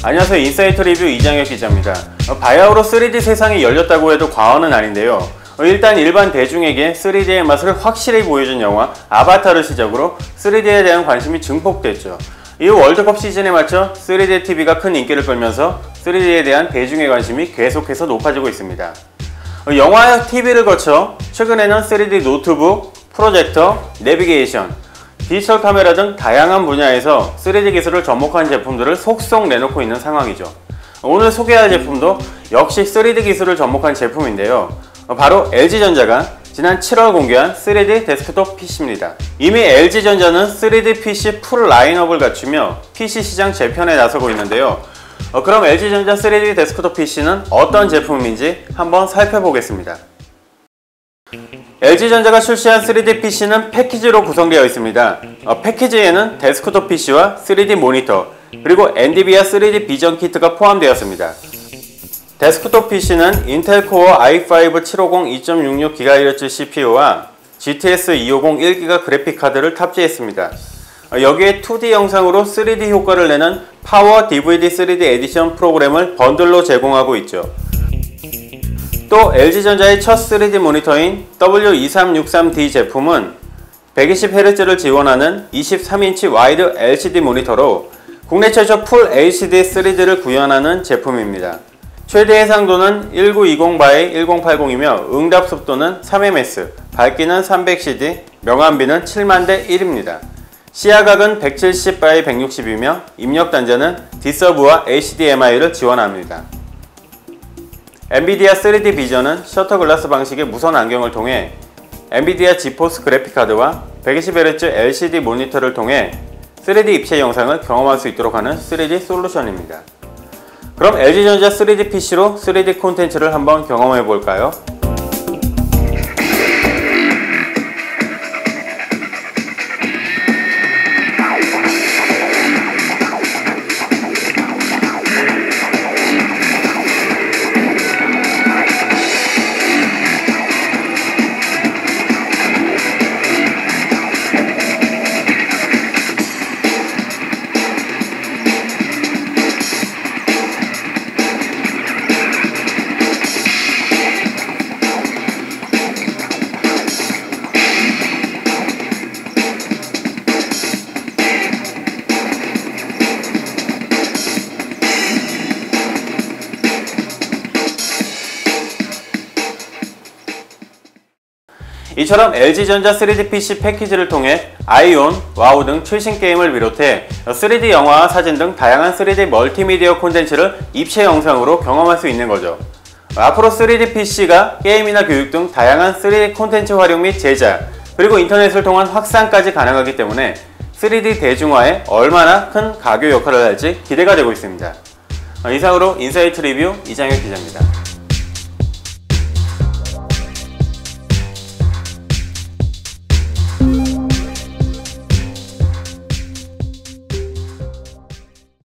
안녕하세요. 인사이트 리뷰 이장혁 기자입니다. 어, 바야흐로 3D 세상이 열렸다고 해도 과언은 아닌데요. 어, 일단 일반 대중에게 3D의 맛을 확실히 보여준 영화 아바타를 시작으로 3D에 대한 관심이 증폭됐죠. 이후 월드컵 시즌에 맞춰 3D TV가 큰 인기를 끌면서 3D에 대한 대중의 관심이 계속해서 높아지고 있습니다. 어, 영화와 TV를 거쳐 최근에는 3D 노트북, 프로젝터, 내비게이션, 디지털 카메라 등 다양한 분야에서 3D 기술을 접목한 제품들을 속속 내놓고 있는 상황이죠. 오늘 소개할 제품도 역시 3D 기술을 접목한 제품인데요. 바로 LG전자가 지난 7월 공개한 3D 데스크톱 PC입니다. 이미 LG전자는 3D PC 풀 라인업을 갖추며 PC 시장 재편에 나서고 있는데요. 어, 그럼 LG전자 3D 데스크톱 PC는 어떤 제품인지 한번 살펴보겠습니다. LG전자가 출시한 3D PC는 패키지로 구성되어 있습니다. 어, 패키지에는 데스크톱 PC와 3D 모니터, 그리고 NDVIA 3D 비전 키트가 포함되었습니다. 데스크톱 PC는 인텔 코어 i5 750 2.66GHz CPU와 GTS 250 1GB 그래픽 카드를 탑재했습니다. 어, 여기에 2D 영상으로 3D 효과를 내는 파워 DVD 3D 에디션 프로그램을 번들로 제공하고 있죠. 또 LG전자의 첫 3D 모니터인 W2363D 제품은 120Hz를 지원하는 23인치 와이드 LCD 모니터로 국내 최초 풀 HD 3D를 구현하는 제품입니다. 최대 해상도는 1920x 1080이며 응답 속도는 3ms, 밝기는 300CD, 명암비는 7만대 1입니다. 시야각은 170x 160이며 입력 단자는 D서브와 HDMI를 지원합니다. 엔비디아 3D 비전은 셔터 글라스 방식의 무선 안경을 통해 엔비디아 지포스 그래픽카드와 120Hz LCD 모니터를 통해 3D 입체 영상을 경험할 수 있도록 하는 3D 솔루션입니다. 그럼 LG전자 3D PC로 3D 콘텐츠를 한번 경험해 볼까요? 이처럼 LG전자 3D PC 패키지를 통해 아이온, 와우 등 최신 게임을 비롯해 3D 영화와 사진 등 다양한 3D 멀티미디어 콘텐츠를 입체 영상으로 경험할 수 있는 거죠. 앞으로 3D PC가 게임이나 교육 등 다양한 3D 콘텐츠 활용 및 제작, 그리고 인터넷을 통한 확산까지 가능하기 때문에 3D 대중화에 얼마나 큰 가교 역할을 할지 기대가 되고 있습니다. 이상으로 인사이트 리뷰 이장혁 기자입니다.